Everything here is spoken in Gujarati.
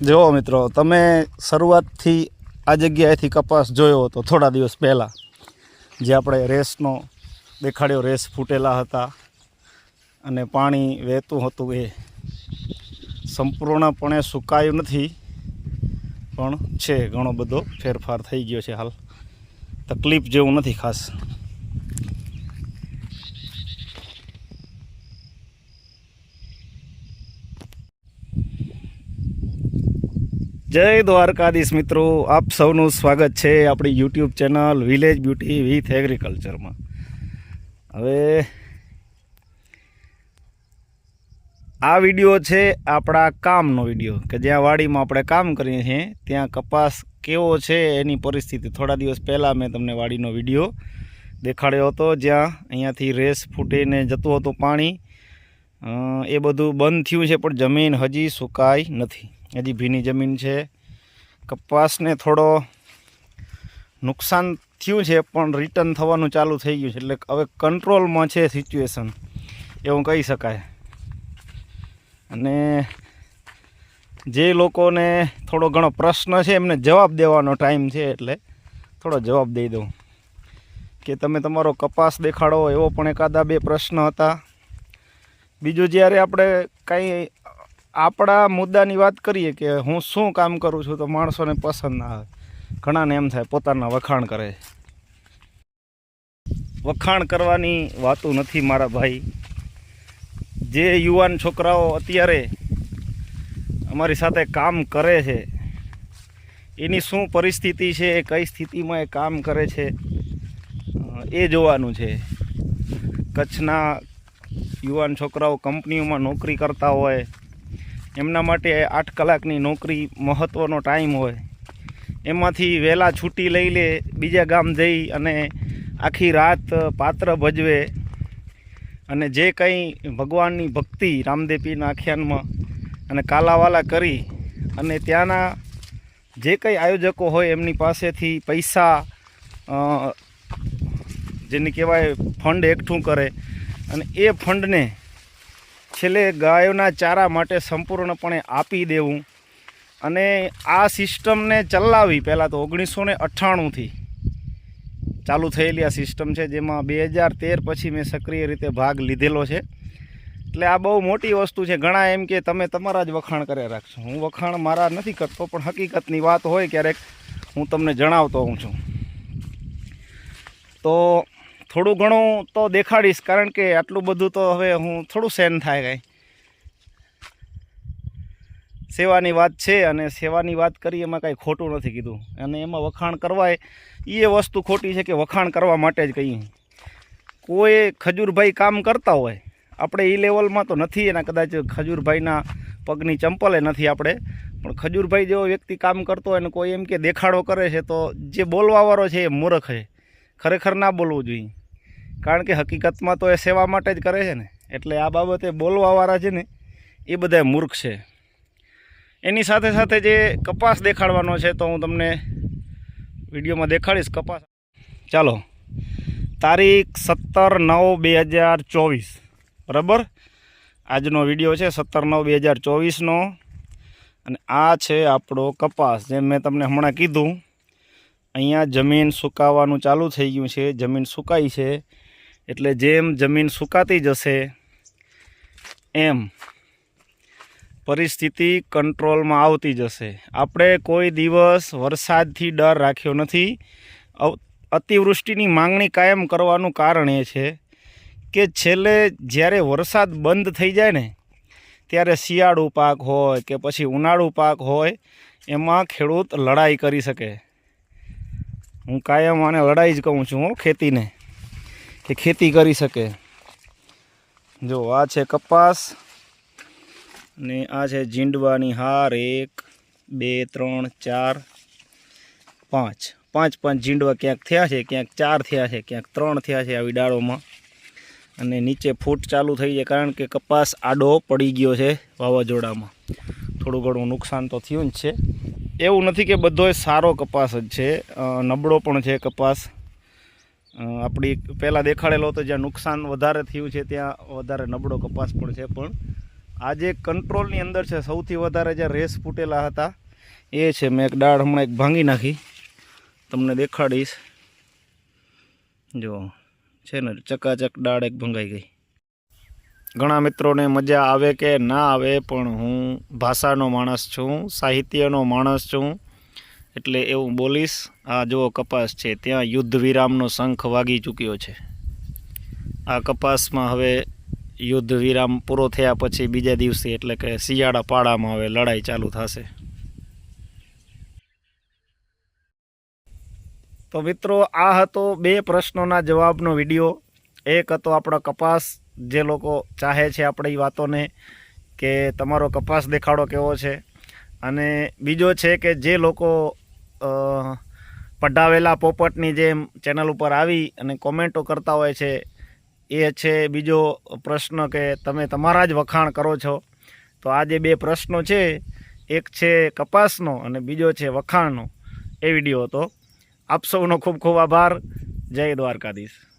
જુઓ મિત્રો, તમે શરૂઆતથી આ જગ્યાએથી કપાસ જોયો હતો થોડા દિવસ પહેલાં, જે આપણે રેસનો દેખાડ્યો, રેસ ફૂટેલા હતા અને પાણી વહેતું હતું એ. સંપૂર્ણપણે સુકાયું નથી, પણ છે ઘણો બધો ફેરફાર થઈ ગયો છે હાલ. તકલીફ જેવું નથી ખાસ. જય દ્વારકાધીશ મિત્રો, આપ સૌનું સ્વાગત છે આપણી YouTube channel village beauty with એગ્રીકલ્ચરમાં હવે, આ વીડિયો છે આપણા કામનો વીડિયો, કે જ્યાં વાડીમાં આપણે કામ કરીએ છીએ, ત્યાં કપાસ કેવો છે એની પરિસ્થિતિ. થોડા દિવસ પહેલાં મેં તમને વાડીનો વીડિયો દેખાડ્યો હતો, જ્યાં અહીંયાથી રેસ ફૂટીને જતું હતું પાણી. એ બધું બંધ થયું છે, પણ જમીન હજી સુકાઈ નથી. હજી ભીની જમીન છે. કપાસને થોડો નુકસાન થયું છે, પણ રિટર્ન થવાનું ચાલુ થઈ ગયું છે. એટલે હવે કંટ્રોલમાં છે સિચ્યુએશન એવું કહી શકાય. અને જે લોકોને થોડો ઘણો પ્રશ્ન છે, એમને જવાબ દેવાનો ટાઈમ છે, એટલે થોડો જવાબ દઈ દઉં. કે તમે તમારો કપાસ દેખાડો, એવો પણ એકાદા બે પ્રશ્ન હતા. બીજું જ્યારે આપણે કાંઈ આપણા મુદ્દાની વાત કરીએ કે હું શું કામ કરું છું તો માણસોને પસંદ ના આવે. ઘણાને એમ થાય પોતાના વખાણ કરે. વખાણ કરવાની વાતો નથી મારા ભાઈ. જે યુવાન છોકરાઓ અત્યારે અમારી સાથે કામ કરે છે, એની શું પરિસ્થિતિ છે, એ કઈ સ્થિતિમાં એ કામ કરે છે, એ જોવાનું છે. કચ્છના યુવાન છોકરાઓ કંપનીઓમાં નોકરી કરતા હોય એમના માટે આઠ કલાકની નોકરી મહત્ત્વનો ટાઈમ હોય. એમાંથી વહેલા છૂટી લઈ લે, બીજા ગામ જઈ અને આખી રાત પાત્ર ભજવે. અને જે કંઈ ભગવાનની ભક્તિ રામદેવીના આખ્યાનમાં અને કાલાવાલા કરી અને ત્યાંના જે કંઈ આયોજકો હોય એમની પાસેથી પૈસા જેને કહેવાય ફંડ એકઠું કરે. અને એ ફંડને છેલ્લે ગાયોના ચારા માટે સંપૂર્ણપણે આપી દેવું. અને આ સિસ્ટમને ચલાવી પહેલાં તો ઓગણીસો ને અઠ્ઠાણુંથી ચાલુ થયેલી આ સિસ્ટમ છે, જેમાં બે હજાર તેર પછી મેં સક્રિય રીતે ભાગ લીધેલો છે. એટલે આ બહુ મોટી વસ્તુ છે. ઘણા એમ કે તમે તમારા જ વખાણ કર્યા રાખશો. હું વખાણ મારા નથી કરતો, પણ હકીકતની વાત હોય ક્યારેક હું તમને જણાવતો હું છું. તો થોડું ઘણું તો દેખાડીશ, કારણ કે આટલું બધું તો હવે હું થોડું સહેન થાય કાંઈ. સેવાની વાત છે અને સેવાની વાત કરી એમાં કાંઈ ખોટું નથી કીધું. અને એમાં વખાણ કરવાય એ વસ્તુ ખોટી છે કે વખાણ કરવા માટે જ કહીએ કોઈ ખજૂરભાઈ કામ કરતા હોય, આપણે એ લેવલમાં તો નથી, એના કદાચ ખજૂરભાઈના પગની ચંપલે નથી આપણે. પણ ખજૂરભાઈ જેવો વ્યક્તિ કામ કરતો હોય ને કોઈ એમ કે દેખાડો કરે છે, તો જે બોલવાવાળો છે એ મૂર્ખ છે. ખરેખર ના બોલવું જોઈએ. કારણ કે હકીકતમાં તો એ સેવા માટે જ કરે છે ને. એટલે આ બાબતે બોલવાવાળા છે ને, એ બધા મૂર્ખ છે. એની સાથે સાથે જે કપાસ દેખાડવાનો છે તો હું તમને વિડીયોમાં દેખાડીશ કપાસ. ચાલો. તારીખ સત્તર નવ બે હજાર ચોવીસ. બરાબર? આજનો વીડિયો છે સત્તર નવ બે હજાર ચોવીસનો. અને આ છે આપણો કપાસ. જેમ મેં તમને હમણાં કીધું, અહીંયા જમીન સુકાવાનું ચાલુ થઈ ગયું છે. જમીન સુકાઈ છે. એટલે જેમ જમીન સુકાતી જશે, એમ પરિસ્થિતિ કંટ્રોલમાં આવતી જશે. આપણે કોઈ દિવસ વરસાદથી ડર રાખ્યો નથી. અતિવૃષ્ટિની માંગણી કાયમ કરવાનું કારણ એ છે કે છેલ્લે જ્યારે વરસાદ બંધ થઈ જાય ને, ત્યારે શિયાળુ પાક હોય કે પછી ઉનાળુ પાક હોય, એમાં ખેડૂત લડાઈ કરી શકે. હું કાયમ આને લડાઈ જ કહું છું હો ખેતીને. કે ખેતી કરી શકે. જો આ છે કપાસ ને આ છે જીંડવાની હાર એક, બે, ત્રણ, ચાર, પાંચ. પાંચ પાંચ જીંડવા ક્યાંક થયા છે, ક્યાંક ચાર થયા છે, ક્યાંક ત્રણ થયા છે આવી ડાળોમાં. અને નીચે ફૂટ ચાલુ થઈ જાય કારણ કે કપાસ આડો પડી ગયો છે વાવાઝોડામાં. થોડું ઘણું નુકસાન તો થયું જ છે. એવું નથી કે બધોય સારો કપાસ જ છે. નબળો પણ છે કપાસ. આપણી પહેલાં દેખાડેલો હતો, જ્યાં નુકસાન વધારે થયું છે, ત્યાં વધારે નબળો કપાસ પણ છે. પણ આજે કંટ્રોલની અંદર છે, સૌથી વધારે જે રેસ ફૂટેલા હતા, એ છે, મેં એક દાળ હમણાં એક ભાંગી નાખી. તમને દેખાડીશ. જો, છે ને, ચકાચક દાળ એક ભંગાઈ ગઈ. ઘણા મિત્રોને મજા આવે કે ના આવે, પણ હું ભાષાનો માણસ છું, સાહિત્યનો માણસ છું. એટલે એવું બોલીશ, આ જુઓ કપાસ છે, ત્યાં યુદ્ધ વિરામનો શંખ વાગી ચૂક્યો છે. આ કપાસમાં હવે યુદ્ધ વિરામ પૂરો થયા પછી બીજા દિવસે એટલે કે શિયાળા પાડામાં હવે લડાઈ ચાલુ થશે. તો મિત્રો, આ હતો બે પ્રશ્નોના જવાબનો વીડિયો. એક હતો આપણો કપાસ, જે લોકો ચાહે છે આપણી વાતોને કે તમારો કપાસ દેખાડો કેવો છે. અને બીજો છે કે જે લોકો પઢાવેલા પોપટની જેમ ચેનલ ઉપર આવી અને કોમેન્ટો કરતા હોય છે, એ છે બીજો પ્રશ્ન કે તમે તમારા જ વખાણ કરો છો. તો આ જે બે પ્રશ્નો છે, એક છે કપાસનો અને બીજો છે વખાણનો. એ વીડિયો હતો. આપ સૌનો ખૂબ ખૂબ આભાર. જય દ્વારકાધીશ.